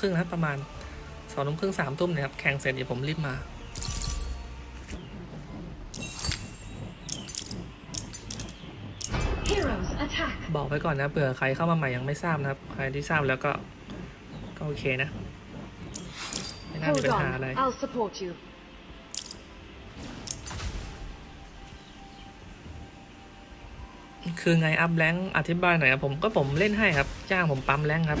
ครึ่งนะครับประมาณสองทุ่มครึ่งสามทุ่มเนี่ยครับแข่งเสร็จเดี๋ยวผมรีบมา Heroes attack. บอกไว้ก่อนนะเผื่อใครเข้ามาใหม่ยังไม่ทราบนะครับ ใครที่ทราบแล้วก็ก็โอเคนะ ไม่น่ามี Hold ปัญหา on. อะไร I'll support you. คือไงอัพแรงค์อธิบายหน่อยครับผมก็ผมเล่นให้ครับ จ้างผมปั๊มแรงค์ครับ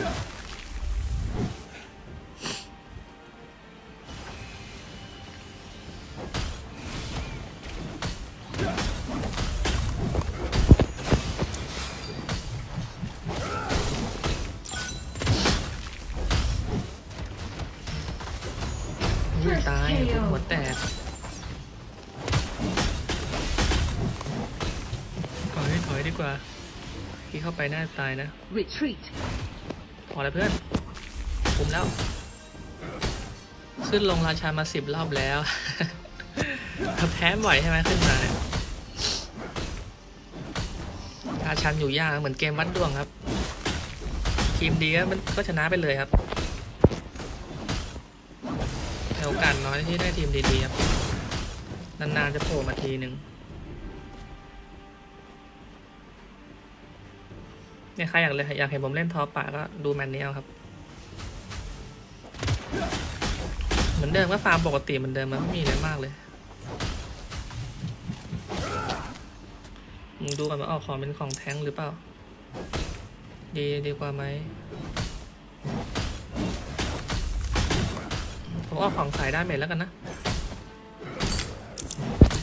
กว่าพี่เข้าไปน่าจะตายนะ Retreat. พอแล้วเพื่อนคุมแล้ว ขึ้นลงราชามาสิบรอบแล้วแพ้บ่อยใช่ไหมขึ้นมาเนี่ยราชันอยู่ยากเหมือนเกมวัดดวงครับ ทีมดีก็มันก็ชนะไปเลยครับแต่โอกาสน้อยที่ได้ทีมดีๆครับ นานๆจะโผล่มาทีหนึ่ง เนี่ยใครอยากเลยอยากเห็นผมเล่นทอป่าก็ดูแมนนี้เอาครับ เหมือนเดิมก็ฟาร์มปกติเหมือนเดิมมันไม่มีอะไรมากเลยมึงดูกันว่าออกของเป็นของแท้งหรือเปล่า ดีดีกว่าไหมผมเอาของสายด้าเมจแล้วกันนะ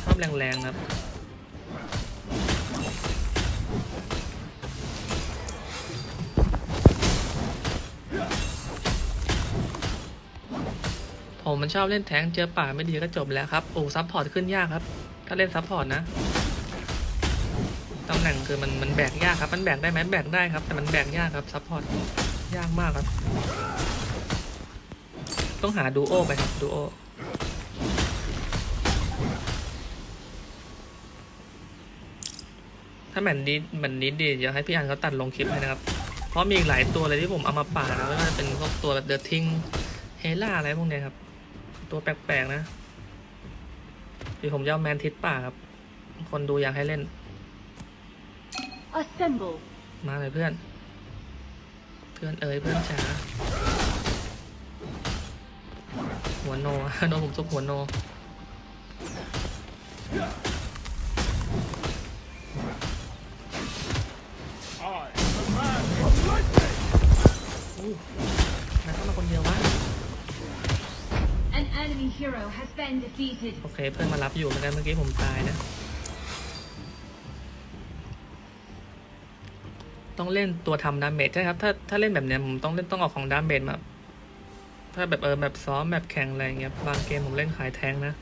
ชอบแรงๆครับ ผมมันชอบเล่นแทงเจอป่าไม่ดีก็จบแล้วครับโอ้ซับพอร์ตขึ้นยากครับ ถ้าเล่นซับพอร์ตนะตำแหน่งคือมันมันแบกยากครับ มันแบกได้ไหมแบกได้ครับ แต่มันแบกยากครับซับพอร์ตยากมากครับ ต้องหาดูโอไปครับดูโอถ้าแมนนี้แมนนี้ดีเดี๋ยวให้พี่อันเขาตัดลงคลิปให้นะครับ เพราะมีอีกหลายตัวเลยที่ผมเอามาป่านะไม่ว่าจะเป็นพวกตัวแบบเดอะทิงเฮล่าอะไรพวกเนี้ยครับ ตัวแปลกๆนะที่ผมจะเอาแมนทิสป่าครับ คนดูอยากให้เล่น Assemble. มาเลยเพื่อน เพื่อนเอ๋ยเพื่อนจ๋าหัวโนโดนผมซุกหัวโนอู้นายเข้ามาคนเดียววะ An enemy hero has been defeated. โอเคเพื่อนมารับอยู่เหมือนกันเมื่อกี้ผมตายนะ ต้องเล่นตัวทำดาเมจใช่ครับ ถ้าถ้าเล่นแบบเนี้ยผมต้องเล่นต้องออกของดาเมจมาถ้าแบบเออแบบซ้อมแบบแข่งอะไรเงี้ยบางเกมผมเล่นขายแทงนะ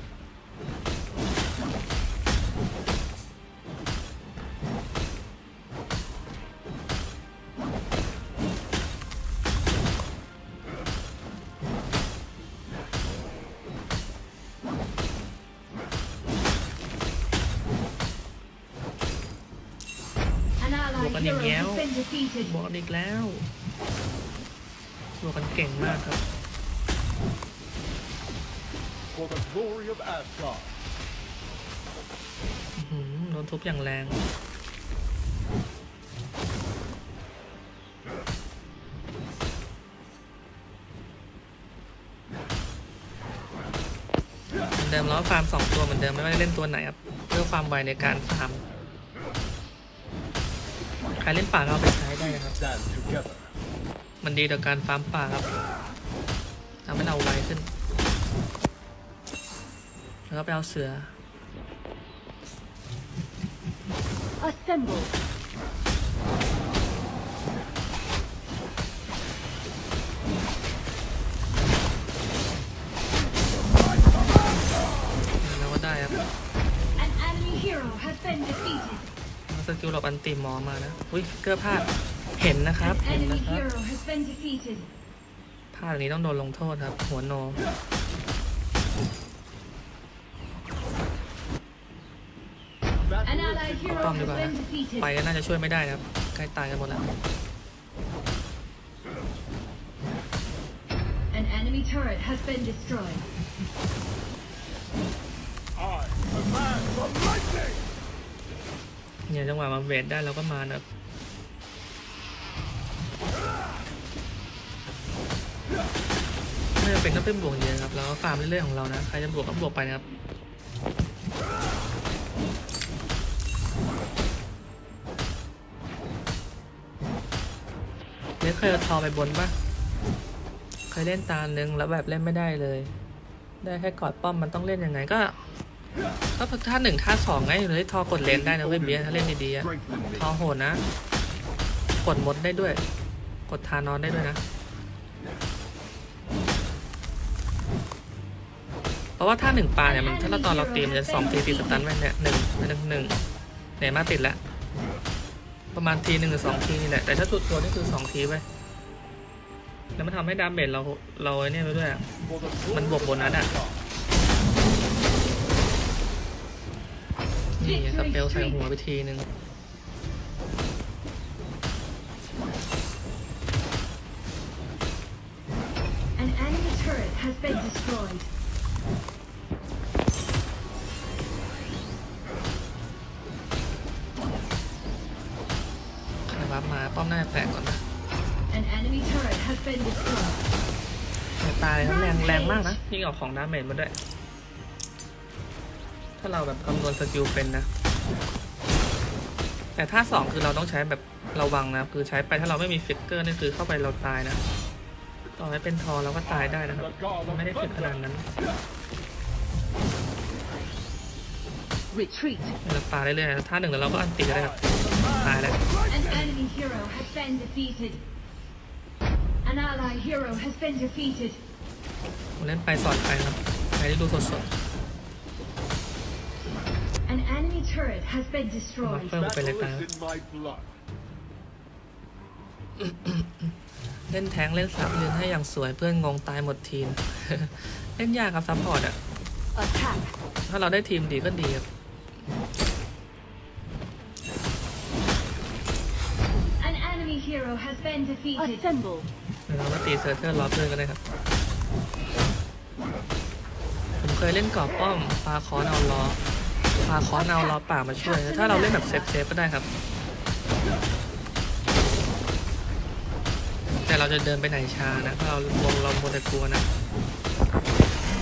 An allied Bukan hero yang has been defeated. บอลอีกแล้วบวกกันเก่งมากครับ for the glory of Asgard. อื้อหือโดนทุบอย่างแรงเหมือนเดิมแล้วฟาร์มสองตัวเหมือนเดิมไม่ว่าจะเล่นตัวไหนครับ เพื่อความไวในการฟาร์ม ใครเล่นป่าก็เอาไปใช้ได้ครับ มันดีต่อการฟาร์มป่าครับทำให้เราไวขึ้น แล้วก็ไปเอาเสือ Assemble. กิลหลบอันติมอมานะอุ้ยฟิกเกอร์พลาดเห็นนะครับ An เห็น enemy นะครับ hero has been defeated. พลาดอย่างนี้ต้องโดนลงโทษครับ หัวโน An allied hero Tóm has đi bà. been defeated. ไปก็น่าจะช่วยไม่ได้นะครับใกล้ตายกันหมดแล้ว เนี่ยจังหวะมาเวทได้เราก็มานะครับไม่จำเป็นต้องเป็นบวกเยอะครับเราก็ฟาร์มเรื่อยๆของเรานะ ใครจะบวกก็บวกไปนะครับเล่นเคยเอาทอไปบนปะเคยเล่นตาหนึ่งแล้วแบบเล่นไม่ได้เลย ได้แค่กอดป้อมมันต้องเล่นยังไงก็ ก็ท่าหนึ่งท่าสองไงเลยทอกดเลนได้นะเว้ยเบียร์ถ้าเล่นดีๆอะทอโหดนะ กดมดได้ด้วย กดทานอนได้ด้วยนะ เพราะว่าถ้าหนึ่งปลาเนี่ยมันถ้าเราตอนเราตีมันจะสองทีตีสตันไว้เนี่ยหนึ่งหนึ่งหนึ่งเนี่ยมาติดแล้วประมาณทีหนึ่งหรือสองทีนี่แหละแต่ถ้าสุดตัวนี่คือสองทีไว้แล้วมันทำให้ดาเมจเราเราไอ้เนี่ยไปด้วยมันบวกโบนัสอะ นี่ไงสเปลใส่หัวไปทีนึง An enemy turret has been destroyed. ใครวับมาป้อมหน้าจะแตกก่อนนะ An enemy turret has been destroyed. แต่ตายครับแรงแรงมากนะ ยิ่งออกของดาเมจมาด้วย ถ้าเราแบบคำนวณสกิลเป็นนะ แต่ท่าสองคือเราต้องใช้แบบระวังนะ คือใช้ไปถ้าเราไม่มีฟิกเกอร์นี่คือเข้าไปเราตายนะ ต่อให้เป็นทอเราก็ตายได้นะครับ the god ไม่ได้ of ถึงขนาด thunder. นั้น Retreat. เราปาได้เรื่อยๆท่าหนึ่งแล้วเราก็อันตีก็ได้ครับตายแล้ว An enemy hero has been defeated. An ally hero has been defeated. ผมเล่นไปสอนไปครับใครที่ดูสด An enemy turret has been ๆมา destroyed. เฟิร์มไป Battle เลยไป is in my blood. เล่นแท้งเล่นซับเล่นให้อย่างสวยเพื่อนงงตายหมดทีม เล่นยากครับซัพพอร์ตอะ Attack. ถ้าเราได้ทีมดีก็ดีครับ An enemy hero has been defeated. Assemble. เดี๋ยวเราก็ตีเซอร์เทอร์ล้อเพื่อนก็ได้ครับ ผมเคยเล่นกรอบป้อมปลาคอนเอาล้อ ปลาคอนเอาล้อป่ามาช่วย ถ้าเราเล่นแบบเซฟเซฟก็ได้ครับ แต่เราจะเดินไปไหนช้านะเราวงเราโมเดกลัวนะ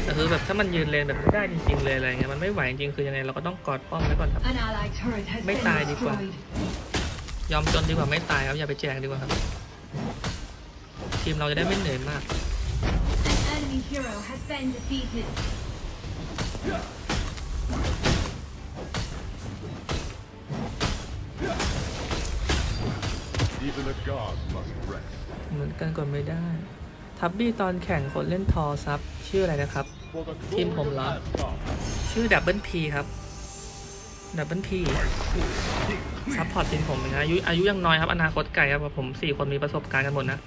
แต่คือแบบถ้ามันยืนเลนแบบไม่ได้จริงๆเลยอะไรเงี้ยมันไม่ไหวจริงๆคือยังไงเราก็ต้องกอดป้อมไว้ก่อนครับ An allied turret has Mấy been tài đi qua. destroyed. ยอมจนดีกว่าไม่ตายครับอย่าไปแจกดีกว่าครับ ทีมเราจะได้ไม่เหนื่อยมาก เหมือนกันกดไม่ได้ ทับบี้ตอนแข่งคนเล่นทอซับ ชื่ออะไรนะครับ For the Team glory of Hồng Lộc. Asgard. ชื่อดับเบิลพีครับดับเบิลพีซัพพอร์ตทีมผมนะอายุอายุยังน้อยครับอนาคตไกลครับผมสี่คนมีประสบการณ์กันหมดนะ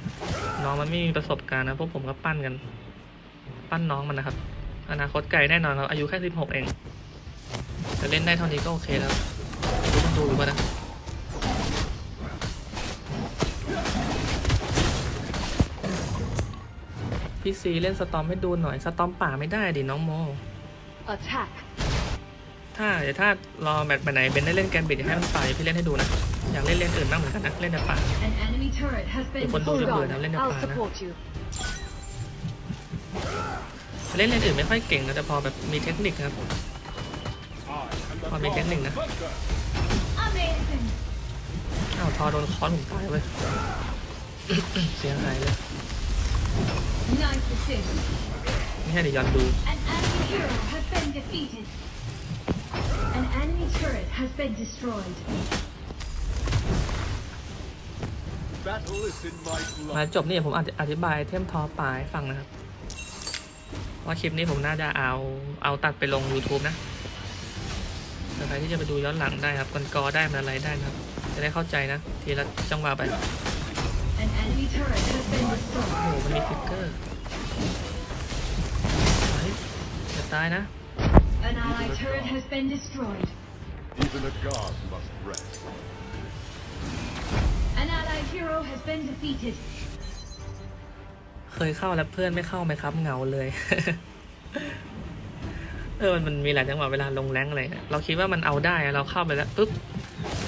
น้องมันไม่มีประสบการณ์นะพวกผมก็ปั้นกัน ปั้นน้องมันนะครับ อนาคตไกลแน่นอนครับอายุแค่สิบหกเองแต่เล่นได้เท่านี้ก็โอเคแล้วดูมันดูอยู่ป่ะนะ พี่ซีเล่นสตอมให้ดูหน่อย สตอมป่าไม่ได้ดิน้องโม Attack. ถ้าเดี๋ยวถ้ารอแมตช์ไหนเบนได้เล่นแกนบิดอยากให้มันป่าพี่เล่นให้ดูนะ อยากเล่นเล่นอื่นบ้างเหมือนกันนะเล่นในป่า An enemy turret has been เดี๋ยวคนดู Hold จะเบื่อ on. นะเล่นใน I'll ป่านะ support you. เล่นเล่นอื่นไม่ค่อยเก่งนะแต่พอแบบมีเทคนิคครับ I am the Thôi, mình god cánh of mình nè. thunder. Amazing. อ้าวทอโดนค้อนผมตายเว้ย เสียหายเลย Nice assist. ไม่ให้เดี๋ยวยอนดู An enemy hero has been defeated. An enemy turret has been destroyed. Battle is in my มา blood. จบนี่ผมอธิอธิบายเทมทอป่าให้ฟังนะครับ ว่าคลิปนี้ผมน่าจะเอาเอาตัดไปลง YouTube นะแต่ใครที่จะไปดูย้อนหลังได้ครับกันกอได้มันอะไรได้นะครับ จะได้เข้าใจนะ ทีละจังหวะไป An enemy turret has been โอ้ destroyed. โหมันมีฟิกเกอร์เฮ้ยจะตายนะ An allied turret has been destroyed. Even a god must rest. An allied hero has been defeated. เคยเข้าแล้วเพื่อนไม่เข้าไหมครับเหงาเลย เออมันมันมีหลายจังหวะเวลาลงแรงอะไรเนี่ยเราคิดว่ามันเอาได้อะเราเข้าไปแล้วปุ๊บ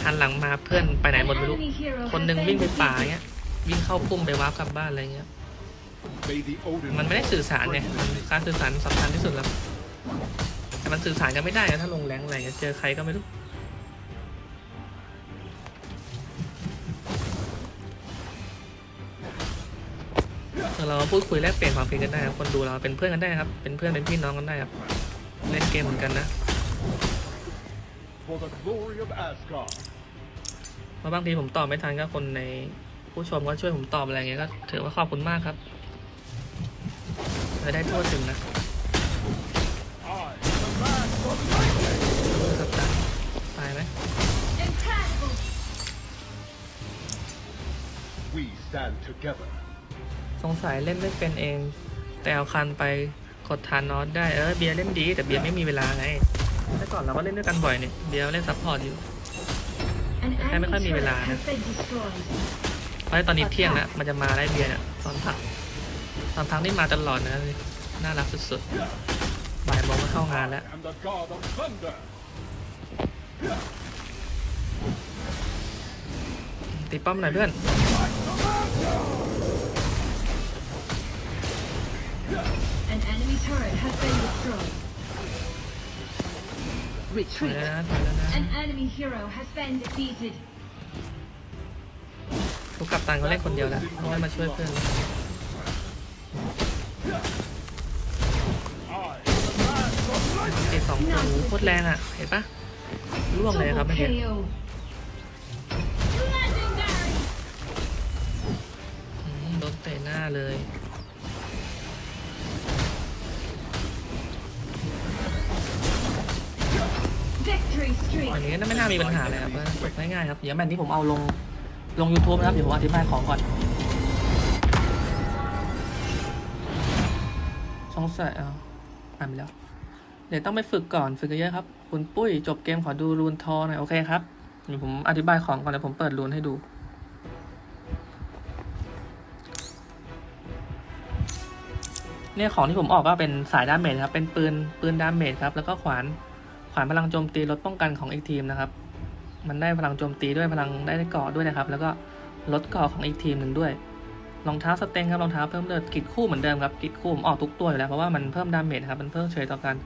หันหลังมาเพื่อนไปไหน An หมดไม่รู้ enemy hero คน has หนึ่ง been วิ่งไปป่า defeated. เงี้ย วิ่งเข้าพุ่มไปวาร์ปกลับบ้านอะไรเงี้ย May the Odin มันไม่ได้สื่อสารเนี่ยมันการสื่อสารสำคัญที่สุดแล้ว แต่มันสื่อสารกันไม่ได้นะถ้าลงแรงอะไรเงี้ยเจอใครก็ไม่รู้เราพูดคุยแลกเปลี่ยนความคิดกันได้ครับคนดูเราเป็นเพื่อนกันได้ครับ เป็นเพื่อนเป็นพี่น้องกันได้ครับ เล่นเกมเหมือนกันนะ for the glory of Asgard. เพราะบางทีผมตอบไม่ทันก็คนใน ผู้ชมก็ช่วยผมตอบอะไรเงี้ยก็ถือว่าขอบคุณมากครับจะได้ทั่วถึงนะ I, the man from Nightmare, สัปดาห์ตายไหม Impossible. we stand together. สงสัยเล่นไม่เป็นเอง แต่เอาคันไปกดทานนอตได้ เออเบียร์เล่นดี แต่เบียร์ไม่มีเวลาไงแต่ก่อนเราก็เล่นด้วยกันบ่อยเนี่ยเบียร์เล่นซัพพอร์ตอยู่ An Em mới có enemy nhiều turret là nè. has been destroyed. เพ ราะตอนนี้เที่ยงแล้วมันจะมาไล่เบียร์เนี่ยตอนพักตอนพักนี่มาตลอดนะน่ารักสุดๆบ่ายโมงก็เข้างานแล้ว And the god of thunder. ตีป้อมหน่อยเพื่อน An enemy turret has been destroyed. ถอย Retreat. แล้วนะถอยแล้วนะ An enemy hero has been defeated. ทุกกัปตันเขาเล่นคนเดียวแล้วไม่ได้มาช่วยเพื่อน I, the man from Nightmare, ตีสองตัวโคตรแรงอะ เห็นปะร่วงเลยครับ Double เมื่อกี้ KO. Legendary. อืมโดนเตะหน้าเลย Victory อัน streak. นี้ไม่น่ามีปัญหาเลยครับจบง่ายๆครับ เดี๋ยวแมตช์นี้ผมเอาลง ลง YouTube นะครับ เดี๋ยวผมอธิบายของก่อน สงสัยเอาอ่านไปแล้ว เดี๋ยวต้องไปฝึกก่อน ฝึกเยอะๆครับ คุณปุ้ยจบเกมขอดูรูนทอหน่อย โอเคครับ เดี๋ยวผมอธิบายของก่อนเดี๋ยวผมเปิดรูนให้ดูเนี่ยของที่ผมออกก็เป็นสายดาเมจครับ เป็นปืนปืนดาเมจครับ แล้วก็ขวานขวานพลังโจมตีลดป้องกันของอีกทีมนะครับ มันได้พลังโจมตีด้วยพลังได้เกาะด้วยนะครับ แล้วก็ลดเกาะของอีกทีมหนึ่งด้วยรองเท้าสเต็งครับรองเท้าเพิ่มเลือดกิดคู่เหมือนเดิมครับกิดคู่ผมออกทุกตัวอยู่แล้วเพราะว่ามันเพิ่มดาเมจครับมันเพิ่มเฉยต่อการ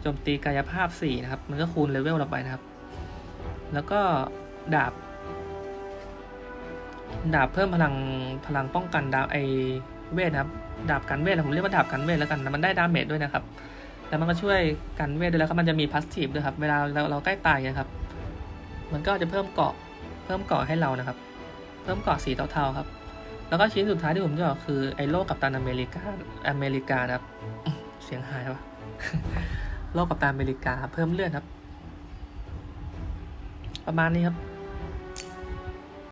โจมตีกายภาพ4นะครับมันก็คูณเลเวลเราไปนะครับ แล้วก็ดาบ ดาบเพิ่มพลังพลังป้องกันดาบไอเวทนะครับดาบกันเวทผมเรียกว่าดาบกันเวทแล้วกันมันได้ดาเมจด้วยนะครับแล้วมันก็ช่วยกันเวทด้วยแล้วครับมันจะมีพาสซีฟด้วยครับเวลาเราเราใกล้ตายนะครับ มันก็จะเพิ่มเกาะเพิ่มเกาะให้เรานะครับ เพิ่มเกาะสีเทาๆครับ แล้วก็ชิ้นสุดท้ายที่ผมจะบอกคือไอโลกกับตันอเมริกาอเมริกานะครับ เสียงหายวะโลกกับตันอเมริกาเพิ่มเลือดครับ ประมาณนี้ครับ